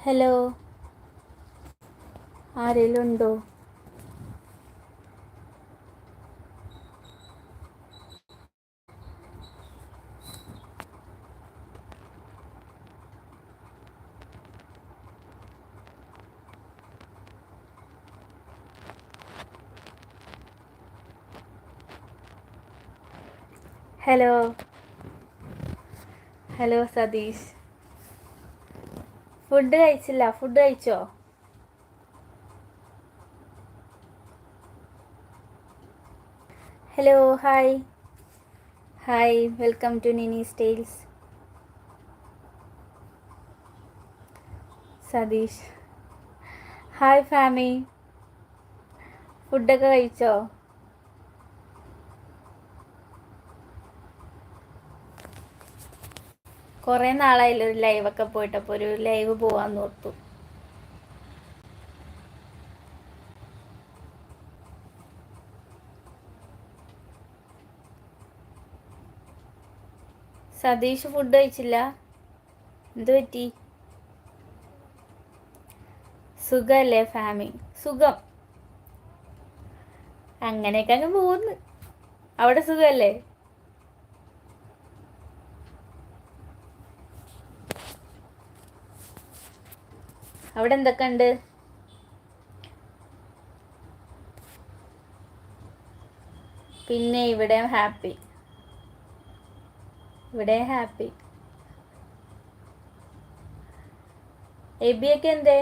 Hello. ആരെങ്കിലും ഉണ്ടോ hello. Hello Satheesh. Food കഴിച്ചില്ല. ഫുഡ് കഴിച്ചോ? Hello hi hi welcome to Nini styles Satheesh. Hi Fami. ഫുഡൊക്കെ കഴിച്ചോ? കുറേ നാളായില്ല ഒരു ലൈവൊക്കെ പോയിട്ട് അപ്പോൾ ഒരു ലൈവ് പോവാന്ന് ഓർത്തു. സതീഷ് ഫുഡ് കഴിച്ചില്ല? എന്ത് പറ്റി? സുഖല്ലേ ഫാമി? സുഖം. അങ്ങനെയൊക്കെ അങ്ങ് പോകുന്നു അവിടെ സുഖമല്ലേ അവിടെ എന്തൊക്കെ ഉണ്ട് പിന്നെ ഇവിടെ ഹാപ്പി ഇവിടെ ഹാപ്പി എബിയൊക്കെ എന്തേ?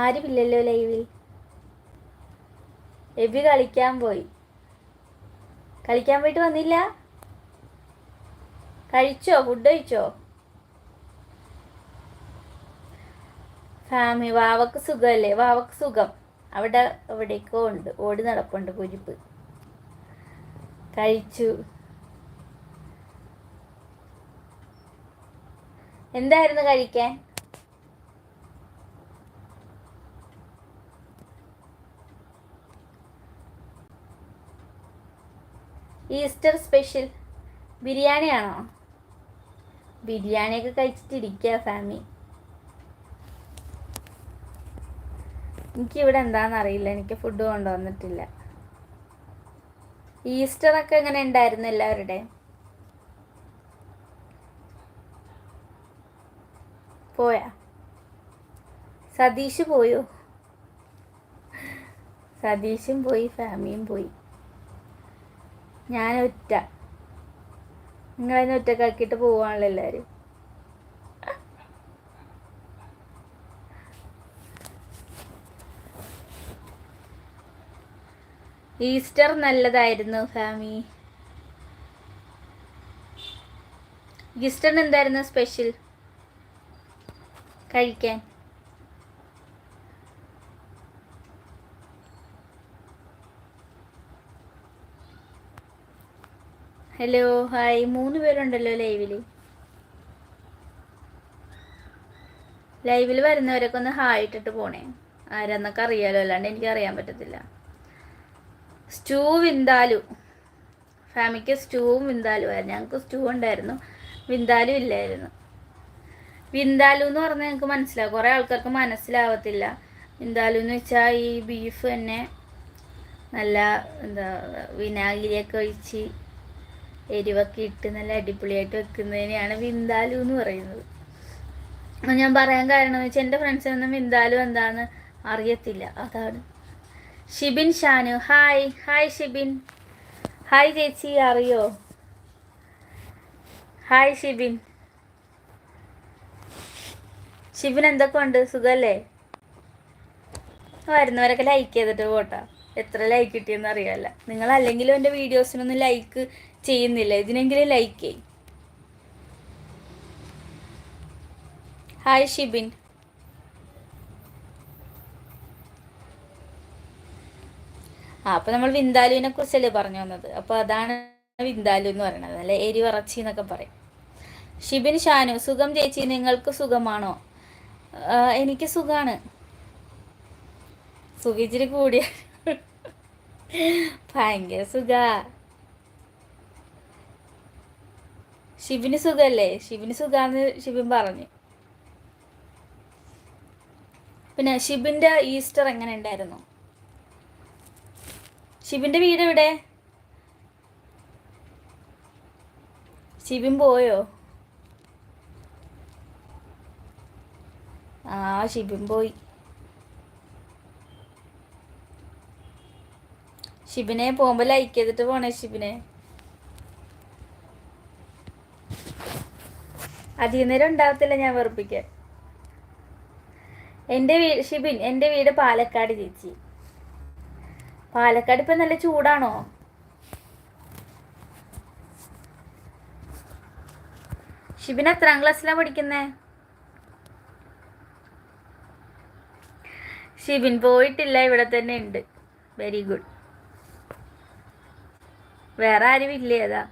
ആരുമില്ലല്ലോ ലൈവിൽ എബി കളിക്കാൻ പോയി. കളിക്കാൻ പോയിട്ട് വന്നില്ല. കഴിച്ചോ? ഫുഡ് കഴിച്ചോ? ഫാമി വാവക്ക് സുഖമല്ലേ വാവക്ക് സുഖം. അവിടെ എവിടേക്കോ ഉണ്ട്. ഓടി നടപ്പുണ്ട് കുരിപ്പ്. കഴിച്ചു. എന്തായിരുന്നു കഴിക്കാൻ? ഈസ്റ്റർ സ്പെഷ്യൽ ബിരിയാണിയാണോ? ബിരിയാണിയൊക്കെ കഴിച്ചിട്ടിരിക്കുക ഫാമി. എനിക്കിവിടെ എന്താണെന്ന് അറിയില്ല. എനിക്ക് ഫുഡ് കൊണ്ടുവന്നിട്ടില്ല. ഈസ്റ്ററൊക്കെ എങ്ങനെ ഉണ്ടായിരുന്നു എല്ലാവരുടെ? പോയാ? സതീഷ് പോയോ? സതീഷും പോയി ഫാമിയും പോയി. ഞാൻ ഒറ്റ നിങ്ങളതിനെ ഒറ്റക്കാക്കിയിട്ട് പോവാണല്ലോ എല്ലാവരും ഈസ്റ്റർ നല്ലതായിരുന്നു ഫാമി. ഈസ്റ്ററിന് എന്തായിരുന്നു സ്പെഷ്യൽ? കഴിക്കാൻ. ഹലോ ഹായ് മൂന്ന് പേരുണ്ടല്ലോ ലൈവിൽ ലൈവിൽ വരുന്നവരൊക്കെ ഒന്ന് ഹായ് ഇട്ടിട്ട് പോണേ. ആരെന്നൊക്കെ അറിയാലോ അല്ലാണ്ട് എനിക്ക് അറിയാൻ പറ്റത്തില്ല. സ്റ്റൂ വിന്താലു. ഫാമിക്ക് സ്റ്റൂവും വിന്താലു ആയിരുന്നു. ഞങ്ങൾക്ക് സ്റ്റൂ ഉണ്ടായിരുന്നു. വിന്താലു ഇല്ലായിരുന്നു. വിന്താലു എന്ന് പറഞ്ഞാൽ ഞങ്ങൾക്ക് മനസ്സിലാവും. കുറേ ആൾക്കാർക്ക് മനസ്സിലാവത്തില്ല. വിന്താലു എന്ന് വെച്ചാൽ ഈ ബീഫ് തന്നെ നല്ല എന്താ വിനാഗിരിയൊക്കെ ഒഴിച്ച് എരിവൊക്കെ ഇട്ട് നല്ല അടിപൊളിയായിട്ട് വെക്കുന്നതിനെയാണ് വിന്താലു എന്ന് പറയുന്നത്. ഞാൻ പറയാൻ കാരണം എന്ന് വെച്ചാൽ എന്റെ ഫ്രണ്ട്സിനൊന്നും വിന്താലു എന്താന്ന് അറിയത്തില്ല. അതാണ്. Shibin Shanu. Hi hi Shibin. Hi ചേച്ചി. അറിയോ? ഹായ് ഷിബിൻ. ഷിബിൻ എന്തൊക്കെ ഉണ്ട്? സുഖല്ലേ? വരുന്നവരൊക്കെ ലൈക്ക് ചെയ്തിട്ട് പോട്ടാ. എത്ര ലൈക്ക് കിട്ടിയെന്ന് അറിയാമല്ല നിങ്ങൾ അല്ലെങ്കിലും എന്റെ വീഡിയോസിനൊന്നും ലൈക്ക് ചെയ്യുന്നില്ല. ഇതിനെങ്കിലും ലൈക്ക് ചെയ്യും. ഹായ് ഷിബിൻ ആ അപ്പോൾ നമ്മൾ വിന്താലുവിനെ കുറിച്ചല്ലേ പറഞ്ഞു വന്നത്. അപ്പോൾ അതാണ് വിന്താലു എന്ന് പറയുന്നത് അല്ലെ എരിവറച്ചി എന്നൊക്കെ പറയും. ഷിബിൻ ഷാനു സുഖം ചേച്ചി നിങ്ങൾക്ക് സുഖമാണോ? എനിക്ക് സുഖമാണ് സുഖിച്ചിരി കൂടിയ. ഭയങ്കര സുഖ. ശിവന് സുഖല്ലേ? ശിവന് സുഖാന്ന് ശിവൻ പറഞ്ഞു. പിന്നെ ഷിബിന്റെ ഈസ്റ്റർ എങ്ങനെ ഉണ്ടായിരുന്നു? ഷിബിന്റെ വീട് എവിടെ? ശിവൻ പോയോ? ആ ശിവൻ പോയി. ഷിബിനെ പോകുമ്പോ ലൈക്ക് ചെയ്തിട്ട് പോണേ ഷിബിനെ അധികം നേരം ഉണ്ടാവത്തില്ല ഞാൻ വെറുപ്പിക്കാൻ. എന്റെ വീട് ഷിബിൻ എന്റെ വീട് പാലക്കാട് ചേച്ചി. പാലക്കാട് ഇപ്പം നല്ല ചൂടാണോ? ഷിബിൻ എത്രാം ക്ലാസ്സിലാണ് പഠിക്കുന്നേ? ഷിബിൻ പോയിട്ടില്ല ഇവിടെ തന്നെ ഉണ്ട്. വെരി ഗുഡ് വേറെ ആരും ഇല്ലേ അതാ.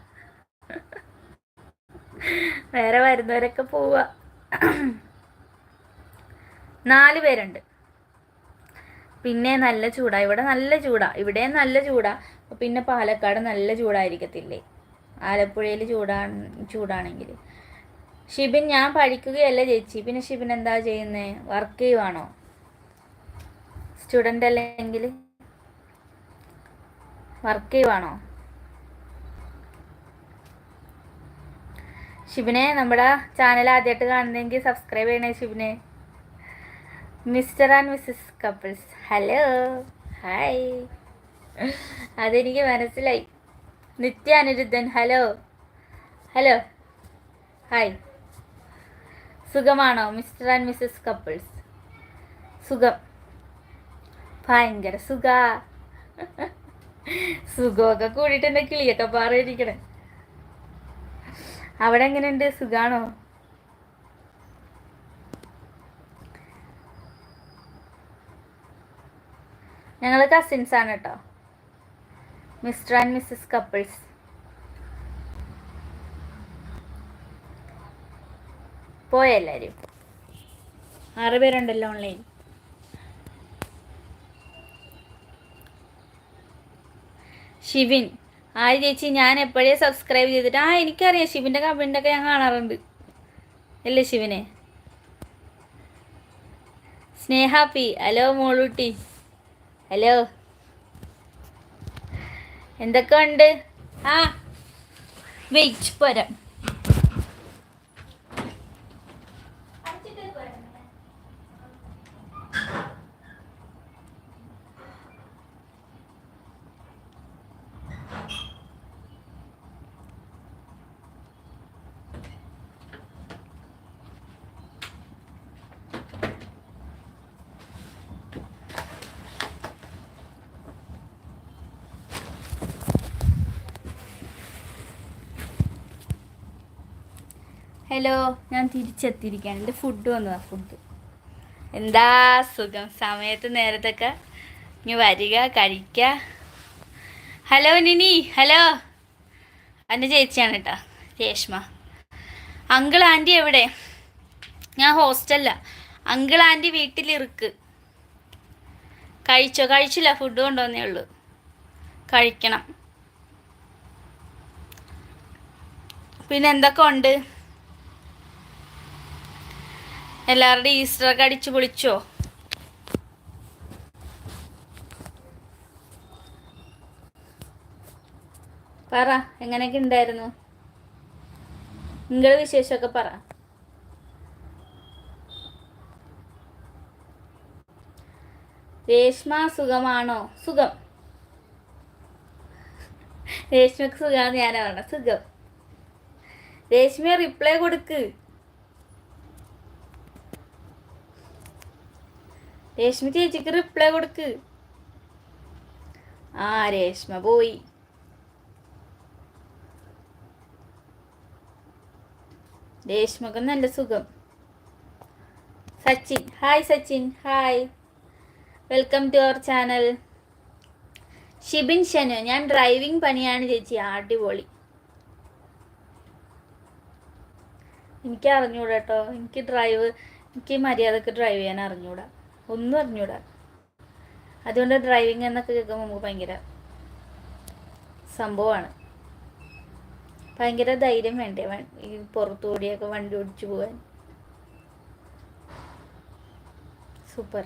വേറെ വരുന്നവരൊക്കെ പോവാ. നാല് പേരുണ്ട്. പിന്നെ നല്ല ചൂടാ. ഇവിടെ നല്ല ചൂടാ. ഇവിടെ നല്ല ചൂടാ. പിന്നെ പാലക്കാട് നല്ല ചൂടായിരിക്കത്തില്ലേ? ആലപ്പുഴയിൽ ചൂടാണ് ചൂടാണെങ്കിൽ ഷിബിൻ ഞാൻ പഠിക്കുകയല്ല ചേച്ചി. പിന്നെ ഷിബിൻ എന്താ ചെയ്യുന്നേ? വർക്ക് ചെയ്യുവാണോ? സ്റ്റുഡന്റ് അല്ലെങ്കിൽ വർക്ക് ചെയ്യുവാണോ? ഷിബിനെ നമ്മുടെ ചാനൽ ആദ്യമായിട്ട് കാണുന്നെങ്കിൽ സബ്സ്ക്രൈബ് ചെയ്യണേ ശിവനെ mister and missus couples hello hi അതെനിക്ക് മനസ്സിലായി. Nitya Aniruddhan. Hello hello hi സുഖമാണോ? മിസ്റ്റർ ആൻഡ് മിസ്സസ് കപ്പിൾസ് സുഖം. ഭയങ്കര സുഖ. സുഖമൊക്കെ കൂടിയിട്ട് എന്റെ കിളിയൊക്കെ പാറിയിരിക്കണേ അവിടെ എങ്ങനെയുണ്ട്? സുഖാണോ? ഞങ്ങൾ കസിൻസ് ആണ് കേട്ടോ മിസ്റ്റർ ആൻഡ് മിസ്സസ് കപ്പിൾസ് പോയ എല്ലാവരും ആറ് പേരുണ്ടല്ലോ ഓൺലൈൻ ഷിവിൻ. ആ ചേച്ചി ഞാൻ എപ്പോഴേ സബ്സ്ക്രൈബ് ചെയ്തിട്ട്? ആ എനിക്കറിയാം. ശിവന്റെ കമന്റൊക്കെ ഞാൻ കാണാറുണ്ട്. അല്ലേ ശിവനെ? സ്നേഹ പി ഹലോ മോളൂട്ടി. ഹലോ. എന്തൊക്കെ ഉണ്ട് ആ വെയിറ്റ് പോരാം. ഹലോ ഞാൻ തിരിച്ചെത്തിയിരിക്കുകയാണ്. എന്റെ ഫുഡ് വന്നതാ ഫുഡ് എന്താ സുഖം? സമയത്ത് നേരത്തൊക്കെ ഇനി വരിക കഴിക്ക. ഹലോ നിനി. ഹലോ എന്റെ ചേച്ചിയാണ് കേട്ടോ രേഷ്മ. അങ്കിൾ ആന്റി എവിടെ? ഞാൻ ഹോസ്റ്റലില്ല അങ്കിൾ ആന്റി വീട്ടിലിറുക്ക് കഴിച്ചോ? കഴിച്ചില്ല ഫുഡ് കൊണ്ടുവന്നേ ഉള്ളൂ. കഴിക്കണം. പിന്നെ എന്തൊക്കെ ഉണ്ട്? എല്ലാവരുടെയും ഈസ്റ്ററൊക്കെ അടിച്ചു പൊളിച്ചോ? പറ എങ്ങനെയൊക്കെ ഉണ്ടായിരുന്നു? നിങ്ങളുടെ വിശേഷമൊക്കെ പറ. രേഷ്മ സുഖമാണോ? സുഖം. രേഷ്മക്ക് സുഖമാണെന്ന് ഞാനാണ് സുഖം. രേഷ്മ റിപ്ലൈ കൊടുക്ക്. രേഷ്മ ചേച്ചിക്ക് റിപ്ലൈ കൊടുക്ക്. ആ രേഷ്മ പോയി. രേഷ്മക്ക് നല്ല സുഖം. Sachin hi Sachin hi. Welcome to our channel Shibin Shanu ഞാൻ ഡ്രൈവിംഗ് പണിയാണ് ചേച്ചി അടിപൊളി. എനിക്ക് അറിഞ്ഞൂടാ കേട്ടോ എനിക്ക് ഡ്രൈവ് എനിക്ക് മര്യാദയ്ക്ക് ഡ്രൈവ് ചെയ്യാൻ അറിഞ്ഞൂടാ. ഒന്നും അറിഞ്ഞൂടാ. അതുകൊണ്ട് ഡ്രൈവിംഗ് എന്നൊക്കെ കേൾക്കുമ്പോൾ നമുക്ക് ഭയങ്കര സംഭവമാണ്. ഭയങ്കര ധൈര്യം വേണ്ടേ ഈ പുറത്തുകൂടിയൊക്കെ വണ്ടി ഓടിച്ചു പോകാൻ? സൂപ്പർ.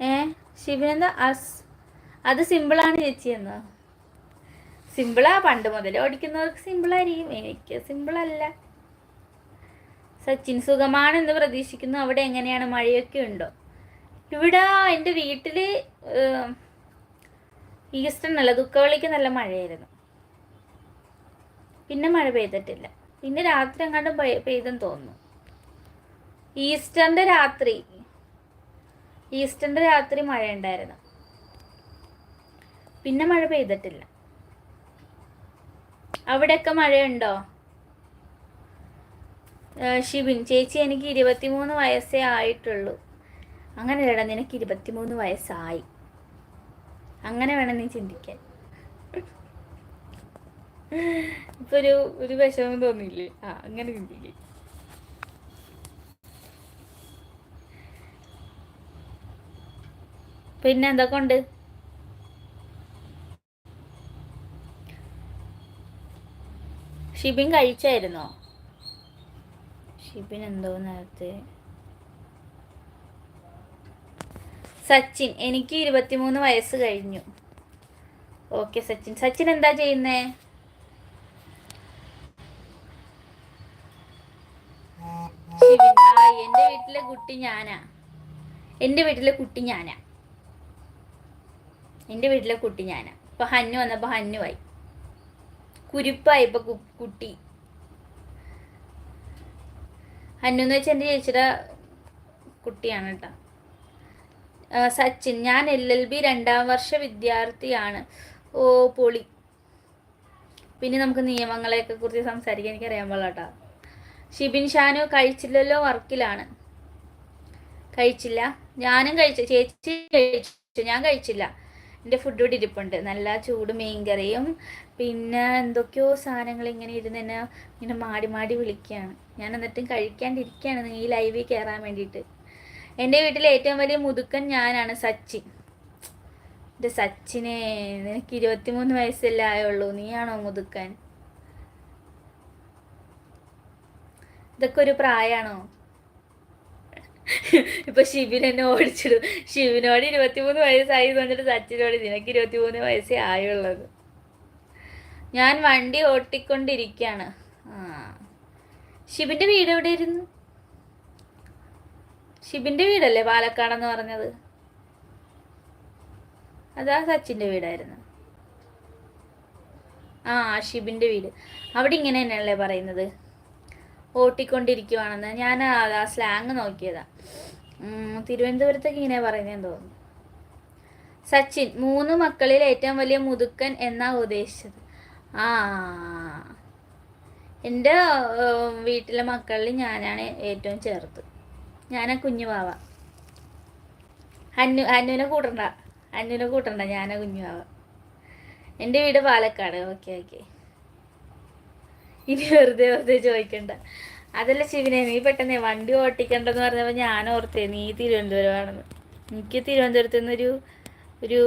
ഏ? ശിവനെന്താ? അസ് അത് സിമ്പിളാണ് ചേച്ചി എന്നോ? സിമ്പിളാ പണ്ട് മുതൽ ഓടിക്കുന്നവർക്ക് സിമ്പിളായിരിക്കും എനിക്ക് സിമ്പിളല്ല സച്ചിൻ സുഖമാണെന്ന് പ്രതീക്ഷിക്കുന്നു. അവിടെ എങ്ങനെയാണ്? മഴയൊക്കെ ഉണ്ടോ? ഇവിടെ എന്റെ വീട്ടിൽ ഈസ്റ്റർ നല്ല ദുഃഖവെള്ളിക്ക് നല്ല മഴയായിരുന്നു. പിന്നെ മഴ പെയ്തിട്ടില്ല. പിന്നെ രാത്രി എങ്ങാണ്ടും പെയ്- പെയ്തെന്ന് തോന്നുന്നു. ഈസ്റ്ററിന്റെ രാത്രി ഈസ്റ്ററിന്റെ രാത്രി മഴ ഉണ്ടായിരുന്നു പിന്നെ മഴ പെയ്തിട്ടില്ല. അവിടെയൊക്കെ മഴയുണ്ടോ? ഷിബിൻ ചേച്ചി എനിക്ക് ഇരുപത്തിമൂന്ന് വയസ്സേ ആയിട്ടുള്ളൂ. അങ്ങനെ വേണം നിനക്ക് ഇരുപത്തിമൂന്ന് വയസ്സായി. അങ്ങനെ വേണം നീ ചിന്തിക്കാൻ. ഇപ്പൊ ഒരു ഒരു വിഷമം തോന്നിയില്ലേ? ആ അങ്ങനെ ചിന്തിക്കേ. പിന്നെ എന്തൊക്കെ ഉണ്ട്? ഷിബിൻ കഴിച്ചായിരുന്നോ? ഷിബിൻ എന്തോ നേരത്തെ. സച്ചിൻ എനിക്ക് ഇരുപത്തിമൂന്ന് വയസ്സ് കഴിഞ്ഞു. ഓക്കെ സച്ചിൻ. സച്ചിൻ എന്താ ചെയ്യുന്നേ? എന്റെ വീട്ടിലെ കുട്ടി ഞാനാ. എന്റെ വീട്ടിലെ കുട്ടി ഞാനാ. എന്റെ വീട്ടിലെ കുട്ടി ഞാനാ. ഇപ്പൊ ഹന്നു വന്നപ്പോ ഹന്നുവായി. കുരിപ്പായി ഇപ്പൊ കുട്ടി. ഹന്നു എന്ന് വെച്ചാൽ എന്റെ ചേച്ചിയുടെ കുട്ടിയാണ് കേട്ടോ സച്ചിൻ. ഞാൻ എൽ എൽ ബി രണ്ടാം വർഷ വിദ്യാർത്ഥിയാണ്. ഓ പൊളി. പിന്നെ നമുക്ക് നിയമങ്ങളെയൊക്കെ കുറിച്ച് സംസാരിക്കാൻ എനിക്കറിയാൻ പാടില്ല ഷിബിൻ ഷാനു കഴിച്ചില്ലല്ലോ വർക്കിലാണ്. കഴിച്ചില്ല. ഞാനും കഴിച്ചു. ചേച്ചി കഴിച്ചു. ഞാൻ കഴിച്ചില്ല. എന്റെ ഫുഡ് കൂടി ഇരിപ്പുണ്ട്. നല്ല ചൂട് മീൻകറിയും പിന്നെ എന്തൊക്കെയോ സാധനങ്ങൾ ഇങ്ങനെ ഇരുന്ന് തന്നെ ഇങ്ങനെ മാടി മാടി വിളിക്കുകയാണ്. ഞാൻ എന്നിട്ടും കഴിക്കാണ്ടിരിക്കുകയാണ് ഈ ലൈവിൽ കയറാൻ വേണ്ടിയിട്ട്. എന്റെ വീട്ടിലെ ഏറ്റവും വലിയ മുതുക്കൻ ഞാനാണ് സച്ചിൻ എന്റെ സച്ചിനെ നിനക്ക് ഇരുപത്തിമൂന്ന് വയസ്സല്ലേ ആയുള്ളൂ. നീയാണോ മുതുക്കൻ? ഇതൊക്കെ ഒരു പ്രായമാണോ ഇപ്പൊ ശിവൻ എന്നെ ഓടിച്ചിടും. ശിവനോട് ഇരുപത്തിമൂന്ന് വയസ്സായി പറഞ്ഞിട്ട് സച്ചിനോട് നിനക്ക് ഇരുപത്തിമൂന്ന് വയസ്സേ ആയുള്ളത് ഞാൻ വണ്ടി ഓട്ടിക്കൊണ്ടിരിക്കുകയാണ് ആ. ശിവന്റെ വീട് എവിടെയായിരുന്നു ഷിബിന്റെ വീടല്ലേ പാലക്കാടെന്ന് പറഞ്ഞത്? അതാ സച്ചിന്റെ വീടായിരുന്നു. ആ ഷിബിന്റെ വീട്. അവിടെ ഇങ്ങനെ തന്നെയല്ലേ പറയുന്നത്? ഓട്ടിക്കൊണ്ടിരിക്കുവാണെന്ന്. ഞാൻ ആ സ്ലാങ് നോക്കിയതാ. തിരുവനന്തപുരത്തേക്ക് ഇങ്ങനെ പറയുന്നതെന്ന് തോന്നുന്നു. സച്ചിൻ മൂന്ന് മക്കളിൽ ഏറ്റവും വലിയ മുതുക്കൻ എന്നാ ഉദ്ദേശിച്ചത്? ആ എന്റെ വീട്ടിലെ മക്കളിൽ ഞാനാണ് ഏറ്റവും ചേർത്ത് ഞാനാ കുഞ്ഞുവാവ അന്നു അന്നുവിനെ കൂട്ടണ്ട. അന്നുവിനെ കൂട്ടണ്ട. ഞാനാ കുഞ്ഞു വാവ. എന്റെ വീട് പാലക്കാട്. Okay okay. ഇനി വെറുതെ വെറുതെ ചോദിക്കണ്ട. അതല്ല ശിവനെ നീ പെട്ടെന്ന് വണ്ടി ഓട്ടിക്കണ്ടെന്ന് പറഞ്ഞപ്പോൾ ഞാൻ ഓർത്തേ നീ തിരുവനന്തപുരമാണെന്ന്. എനിക്ക് തിരുവനന്തപുരത്ത് നിന്നൊരു ഒരു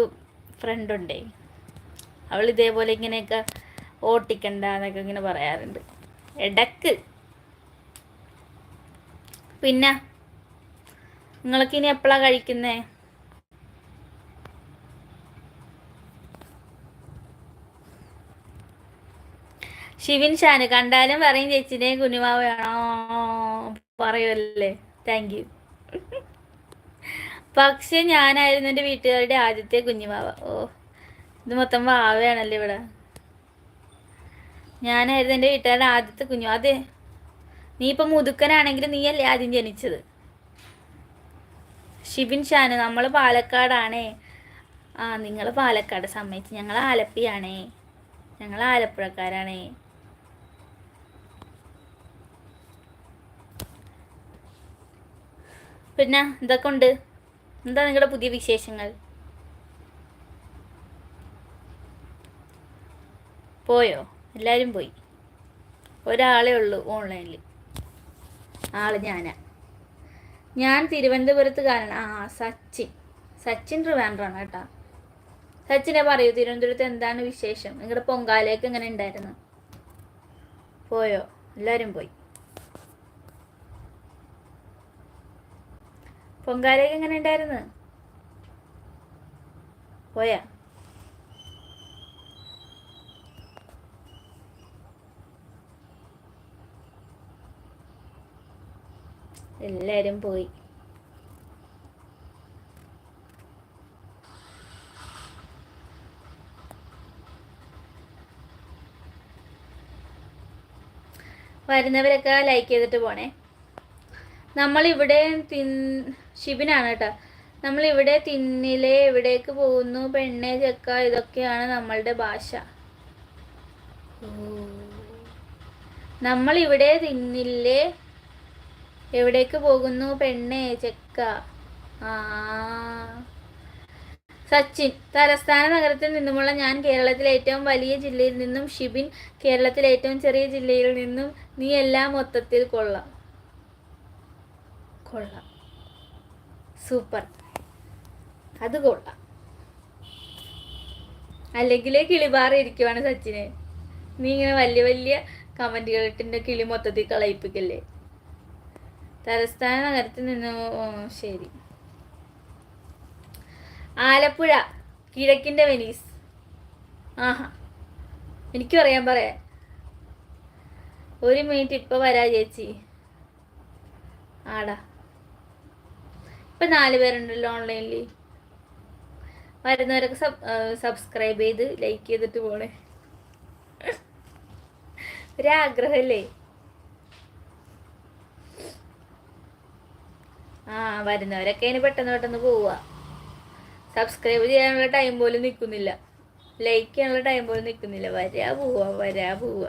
ഫ്രണ്ട് ഉണ്ടേ. അവൾ ഇതേപോലെ ഇങ്ങനെയൊക്കെ ഓട്ടിക്കണ്ട എന്നൊക്കെ ഇങ്ങനെ പറയാറുണ്ട്. ഇടയ്ക്ക് പിന്നെ നിങ്ങൾക്ക് ഇനി എപ്പോഴാ കഴിക്കുന്നേ? ഷിവിൻ ഷാന് കണ്ടാലും പറയും ചേച്ചിനെ കുഞ്ഞുമാവ വേണോ? പറയുമല്ലേ താങ്ക് യു പക്ഷെ ഞാനായിരുന്നു എന്റെ വീട്ടുകാരുടെ ആദ്യത്തെ കുഞ്ഞുമാവ. ഓ ഇത് മൊത്തം വാവയാണല്ലേ ഇവിടെ. ഞാനായിരുന്നു എന്റെ വീട്ടുകാരുടെ ആദ്യത്തെ കുഞ്ഞു അതെ നീ ഇപ്പം മുതുക്കനാണെങ്കിൽ നീയല്ലേ ആദ്യം ജനിച്ചത്? ഷിബിൻ ഷാന് നമ്മൾ പാലക്കാടാണേ. ആ നിങ്ങൾ പാലക്കാട് സമ്മതിച്ച് ഞങ്ങൾ ആലപ്പിയാണേ. ഞങ്ങൾ ആലപ്പുഴക്കാരാണേ. പിന്നെ എന്തൊക്കെ ഉണ്ട്? എന്താ നിങ്ങളുടെ പുതിയ വിശേഷങ്ങൾ? പോയോ? എല്ലാവരും പോയി. ഒരാളേ ഉള്ളൂ ഓൺലൈനിൽ ആൾ ഞാനാ. ഞാൻ തിരുവനന്തപുരത്ത് കാരണം ആ സച്ചിൻ. സച്ചിൻ ട്രിവാൻഡ്രാണ് കേട്ടോ. സച്ചിനെ പറയൂ തിരുവനന്തപുരത്ത് എന്താണ് വിശേഷം? നിങ്ങളുടെ പൊങ്കാലയൊക്കെ എങ്ങനെ ഉണ്ടായിരുന്നു? പോയോ? എല്ലാവരും പോയി. പൊങ്കാലയൊക്കെ എങ്ങനെ ഉണ്ടായിരുന്നു? പോയാ? എല്ലാരും പോയി. വരുന്നവരൊക്കെ ലൈക്ക് ചെയ്തിട്ട് പോണേ. നമ്മളിവിടെ തിൻ ഷിബിനാണ് കേട്ടോ. നമ്മളിവിടെ തിന്നിലെ എവിടേക്ക് പോകുന്നു പെണ്ണെ ചെക്ക ഇതൊക്കെയാണ് നമ്മളുടെ ഭാഷ. നമ്മളിവിടെ തിന്നില്ലേ എവിടേക്ക് പോകുന്നു പെണ്ണെ ചെക്ക ആ. സച്ചിൻ തലസ്ഥാന നഗരത്തിൽ നിന്നുമുള്ള ഞാൻ കേരളത്തിലെ ഏറ്റവും വലിയ ജില്ലയിൽ നിന്നും ഷിബിൻ കേരളത്തിലെ ഏറ്റവും ചെറിയ ജില്ലയിൽ നിന്നും നീ എല്ലാം മൊത്തത്തിൽ കൊള്ളാം. കൊള്ളാം. സൂപ്പർ. അത് കൊള്ളാം. അല്ലെങ്കിൽ കിളിപാറി ഇരിക്കുവാണ് സച്ചിന്. നീ ഇങ്ങനെ വലിയ വലിയ കമന്റുകൾ ഇട്ടിന്റെ കിളി മൊത്തത്തിൽ കളയിപ്പിക്കല്ലേ? തലസ്ഥാന നഗരത്തിൽ നിന്ന് ശരി. ആലപ്പുഴ കിഴക്കിന്റെ വെനീസ്. ആഹാ. എനിക്കും അറിയാൻ പറയാൻ ഒരു മിനിറ്റ് ഇപ്പൊ വരാ ചേച്ചി. ആടാ. ഇപ്പൊ നാല് പേരുണ്ടല്ലോ ഓൺലൈനിൽ വരുന്നവരൊക്കെ സബ് സബ്സ്ക്രൈബ് ചെയ്ത് ലൈക്ക് ചെയ്തിട്ട് പോണേ. ഒരാഗ്രഹല്ലേ? ആ വരുന്നവരൊക്കെ ഇനി പെട്ടെന്ന് പെട്ടെന്ന് പോവുക സബ്സ്ക്രൈബ് ചെയ്യാനുള്ള ടൈം പോലും നിൽക്കുന്നില്ല ലൈക്ക് ചെയ്യാനുള്ള ടൈം പോലും നിൽക്കുന്നില്ല വരാ പോവാ വരാ പോവുക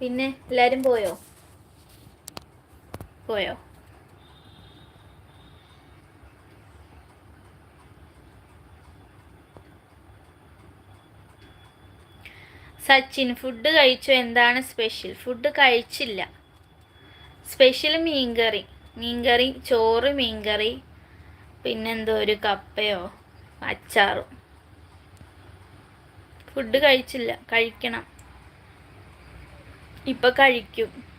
പിന്നെ എല്ലാരും പോയോ? പോയോ? സച്ചിൻ ഫുഡ് കഴിച്ചോ. എന്താണ് സ്പെഷ്യൽ ഫുഡ് കഴിച്ചില്ല. സ്പെഷ്യൽ മീൻകറി. മീൻകറി ചോറ് മീൻകറി പിന്നെന്തോ ഒരു കപ്പയോ അച്ചാറും. ഫുഡ് കഴിച്ചില്ല. കഴിക്കണം. ഇപ്പം കഴിക്കും.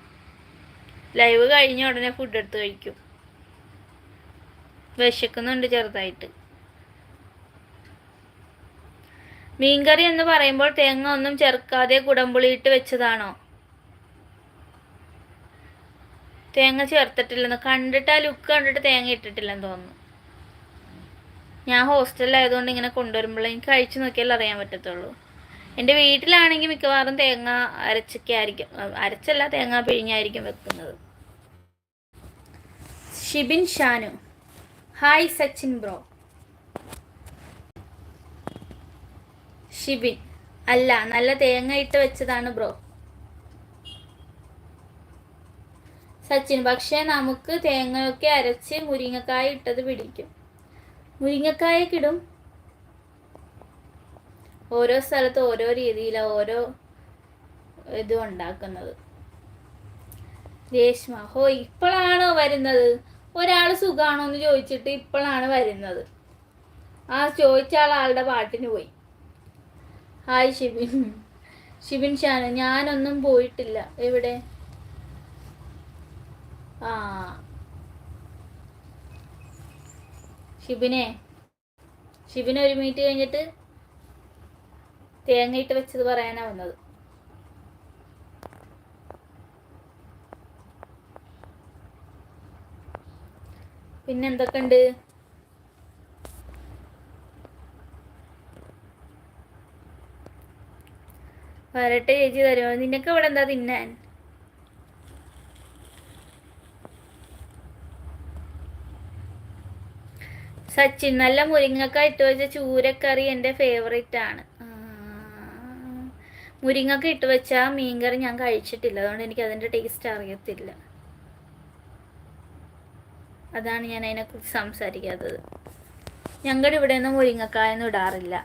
ലൈവ് കഴിഞ്ഞ ഉടനെ ഫുഡ് എടുത്ത് കഴിക്കും. വിശക്കുന്നുണ്ട് ചെറുതായിട്ട്. മീൻകറി എന്ന് പറയുമ്പോൾ തേങ്ങ ഒന്നും ചേർക്കാതെ കുടംപുളിയിട്ട് വെച്ചതാണോ? തേങ്ങ ചേർത്തിട്ടില്ലെന്ന് കണ്ടിട്ട് ആ ലുക്ക് കണ്ടിട്ട് തേങ്ങ ഇട്ടിട്ടില്ലെന്ന് തോന്നുന്നു. ഞാൻ ഹോസ്റ്റലിലായതുകൊണ്ട് ഇങ്ങനെ കൊണ്ടുവരുമ്പോൾ എനിക്ക് കഴിച്ചു നോക്കിയാൽ അറിയാൻ പറ്റത്തുള്ളൂ. എന്റെ വീട്ടിലാണെങ്കിൽ മിക്കവാറും തേങ്ങ അരച്ചൊക്കെ ആയിരിക്കും അരച്ചല്ല തേങ്ങ പിഴിഞ്ഞായിരിക്കും വെക്കുന്നത്. Shibin Shanu. Hi Sachin bro. Shibin അല്ല നല്ല തേങ്ങ ഇട്ട് വെച്ചതാണ് ബ്രോ. സച്ചിൻ പക്ഷേ നമുക്ക് തേങ്ങയൊക്കെ അരച്ച് മുരിങ്ങക്കായ ഇട്ടത് പിടിക്കും. മുരിങ്ങക്കായ കിടും ഓരോ സ്ഥലത്ത് ഓരോ രീതിയിലാണ് ഓരോ ഇതും ഉണ്ടാക്കുന്നത്. രേഷ്മ ഹോ ഇപ്പോഴാണോ വരുന്നത്? ഒരാൾ സുഖാണോ എന്ന് ചോദിച്ചിട്ട് ഇപ്പോഴാണ് വരുന്നത്. ആ ചോദിച്ച ആളുടെ പാട്ടിന് പോയി. ഹായ് ഷിബിൻ. ഷിബിൻ ഷാന് ഞാനൊന്നും പോയിട്ടില്ല. എവിടെ? ആ. ഷിബിനെ ഷിബിന് ഒരു മീറ്റ് കഴിഞ്ഞിട്ട് തേങ്ങയിട്ട് വെച്ചത് പറയാനാ വന്നത്. പിന്നെ എന്തൊക്കെയുണ്ട്? വരട്ടെ ചേച്ചി തരുമോ? നിനക്ക് ഇവിടെ എന്താ തിന്നാൻ? സച്ചിൻ നല്ല മുരിങ്ങക്ക ഇട്ട് വെച്ച ചൂരക്കറി എന്റെ ഫേവറേറ്റ് ആണ്. മുരിങ്ങക്ക ഇട്ട് വെച്ച മീൻകറി ഞാൻ കഴിച്ചിട്ടില്ല. അതുകൊണ്ട് എനിക്ക് അതിന്റെ ടേസ്റ്റ് അറിയത്തില്ല. അതാണ് ഞാൻ അതിനെക്കുറിച്ച് സംസാരിക്കാത്തത്. ഞങ്ങളുടെ ഇവിടെ ഒന്നും മുരിങ്ങക്കായൊന്നും ഇടാറില്ല.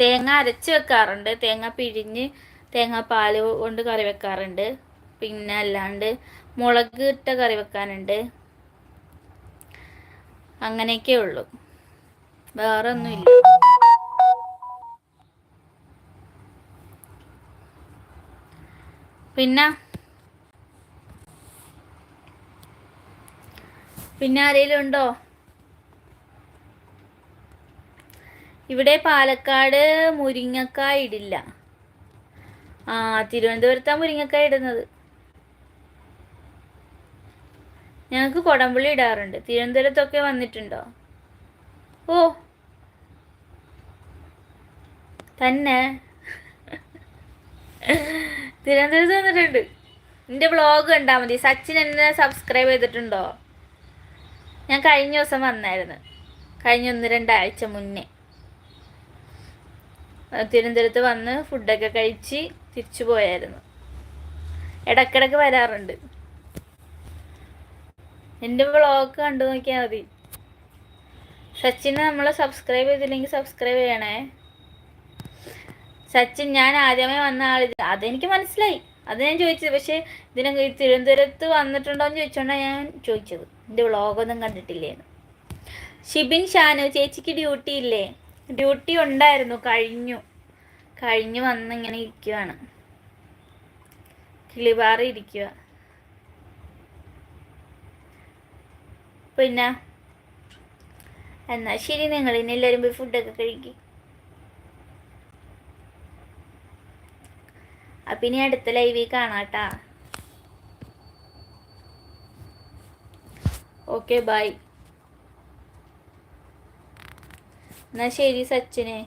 തേങ്ങ അരച്ച് വെക്കാറുണ്ട്. തേങ്ങ പിഴിഞ്ഞ് തേങ്ങാപ്പാൽ കൊണ്ട് കറി വെക്കാറുണ്ട്. പിന്നെ അല്ലാണ്ട് മുളക് ഇട്ട കറി വെക്കാനുണ്ട്. അങ്ങനെയൊക്കെ ഉള്ളൂ. വേറെ ഒന്നുമില്ല പിന്നെ പിന്നെ ആരെങ്കിലും ഉണ്ടോ? ഇവിടെ പാലക്കാട് മുരിങ്ങക്കായ ഇടില്ല. ആ തിരുവനന്തപുരത്താ മുരിങ്ങക്കായ ഇടുന്നത്. ഞങ്ങൾക്ക് കൊടംപുള്ളി ഇടാറുണ്ട്. തിരുവനന്തപുരത്തൊക്കെ വന്നിട്ടുണ്ടോ? ഓ. തന്നെ. തിരുവനന്തപുരത്ത് വന്നിട്ടുണ്ട്. എന്റെ ബ്ലോഗ് കണ്ടാൽ മതി. സച്ചിൻ എന്നെ സബ്സ്ക്രൈബ് ചെയ്തിട്ടുണ്ടോ? ഞാൻ കഴിഞ്ഞ ദിവസം വന്നായിരുന്നു. കഴിഞ്ഞ ഒന്ന് രണ്ടാഴ്ച മുന്നേ. തിരുവനന്തപുരത്ത് വന്ന് ഫുഡൊക്കെ കഴിച്ച് തിരിച്ചു പോയായിരുന്നു. ഇടക്കിടക്ക് വരാറുണ്ട്. എന്റെ വ്ളോഗ് കണ്ടു നോക്കിയാൽ മതി. സച്ചിനെ നമ്മൾ സബ്സ്ക്രൈബ് ചെയ്തില്ലെങ്കിൽ സബ്സ്ക്രൈബ് ചെയ്യണേ. സച്ചിൻ ഞാൻ ആദ്യമേ വന്ന ആൾ അതെനിക്ക് മനസ്സിലായി. അത് ഞാൻ ചോദിച്ചത്. പക്ഷേ ഇതിനെ തിരുവനന്തപുരത്ത് വന്നിട്ടുണ്ടോ എന്ന് ചോദിച്ചോണ്ടാണ് ഞാൻ ചോദിച്ചത്. എന്റെ വ്ളോഗൊന്നും കണ്ടിട്ടില്ലേന്ന് ഷിബിൻ ഷാനു ചേച്ചിക്ക് ഡ്യൂട്ടി ഇല്ലേ? ഡ്യൂട്ടി ഉണ്ടായിരുന്നു കഴിഞ്ഞു. കഴിഞ്ഞു വന്ന് ഇങ്ങനെ ഇരിക്കുവാണ്. കിളിപാറി ഇരിക്കുക പിന്നെ? എന്നാ ശരി നിങ്ങൾ ഇനി എല്ലാവരും പോയി ഫുഡൊക്കെ കഴിക്കും. അപ്പം ഇനി അടുത്ത ലൈവിൽ കാണാട്ടാ ഓക്കെ ബൈ. എന്നാ ശരി സച്ചിനെ.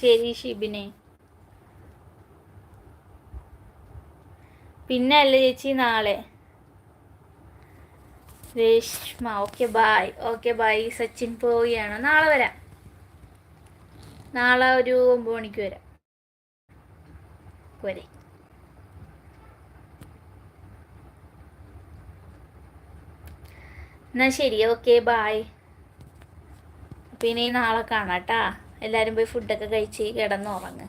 ശരി ഷിബിനെ. പിന്നെ അല്ലേ ചേച്ചി നാളെ? Reshma okay bye okay bye Sachin പോവുകയാണ്. നാളെ വരാം. നാളെ ഒരു ഒമ്പത് മണിക്ക് വരാം. പോരെ എന്നാ ശരി ഓക്കെ ബായ് പിന്നെ നാളെ കാണാട്ടാ എല്ലാവരും പോയി ഫുഡൊക്കെ കഴിച്ച് കിടന്നുറങ്ങ്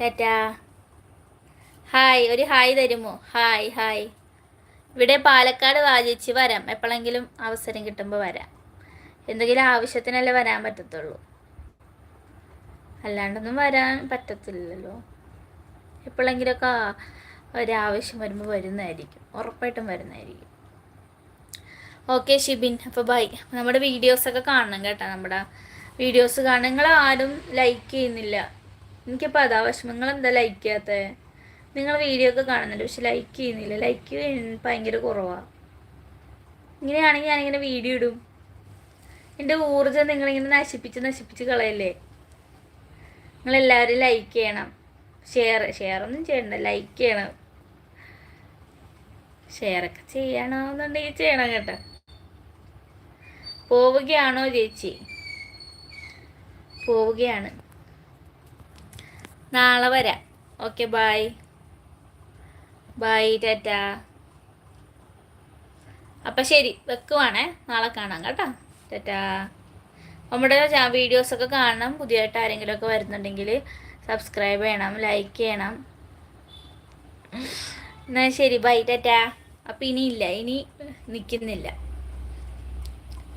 ടാറ്റാ. ഹായ് ഒരു ഹായ് തരുമോ? ഹായ് ഹായ് ഇവിടെ പാലക്കാട് വാചിച്ച് വരാം. എപ്പോഴെങ്കിലും അവസരം കിട്ടുമ്പോൾ വരാം. എന്തെങ്കിലും ആവശ്യത്തിനല്ലേ വരാൻ പറ്റത്തുള്ളൂ. അല്ലാണ്ടൊന്നും വരാൻ പറ്റത്തില്ലല്ലോ. എപ്പോഴെങ്കിലുമൊക്കെ ഒരാവശ്യം വരുമ്പോൾ വരുന്നതായിരിക്കും. ഉറപ്പായിട്ടും വരുന്നതായിരിക്കും. ഓക്കെ ഷിബിൻ അപ്പോൾ ബൈ നമ്മുടെ വീഡിയോസൊക്കെ കാണണം കേട്ടോ നമ്മുടെ. വീഡിയോസ് കാണണം നിങ്ങൾ ആരും ലൈക്ക് ചെയ്യുന്നില്ല. എനിക്കിപ്പോൾ അതാ വിഷമം നിങ്ങൾ എന്താ ലൈക്ക് ചെയ്യാത്തത് നിങ്ങൾ വീഡിയോ ഒക്കെ കാണുന്നുണ്ട് പക്ഷെ ലൈക്ക് ചെയ്യുന്നില്ല. ലൈക്ക് ഭയങ്കര കുറവാണ് ഇങ്ങനെയാണെങ്കിൽ ഞാനിങ്ങനെ വീഡിയോ ഇടും. എന്റെ ഊർജം നിങ്ങളിങ്ങനെ നശിപ്പിച്ച് നശിപ്പിച്ച് കളയല്ലേ? നിങ്ങളെല്ലാവരും ലൈക്ക് ചെയ്യണം. ഷെയർ ഷെയർ ഒന്നും ചെയ്യണ്ട ലൈക്ക് ചെയ്യണം. ഷെയറൊക്കെ ചെയ്യണമെന്നുണ്ടെങ്കിൽ ചെയ്യണം കേട്ടോ. പോവുകയാണോ ചേച്ചി? പോവുകയാണ്. നാളെ വരാം. Okay bye bye tata. അപ്പം ശരി വെക്കുവാണേ. നാളെ കാണാം കേട്ടോ. ടാറ്റ. നമ്മുടെ വീഡിയോസൊക്കെ കാണണം. പുതിയതായിട്ട് ആരെങ്കിലുമൊക്കെ വരുന്നുണ്ടെങ്കിൽ സബ്സ്ക്രൈബ് ചെയ്യണം ലൈക്ക് ചെയ്യണം. എന്നാൽ ശരി ബൈ ടാറ്റ. അപ്പം ഇനിയില്ല ഇനി നിൽക്കുന്നില്ല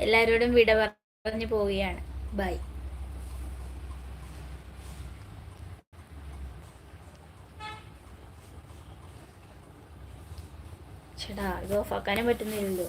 എല്ലാവരോടും വിട പറഞ്ഞു പോവുകയാണ്. ബൈ ചേട്ടാ ഇത് ഓഫാക്കാനും പറ്റുന്നില്ലല്ലോ.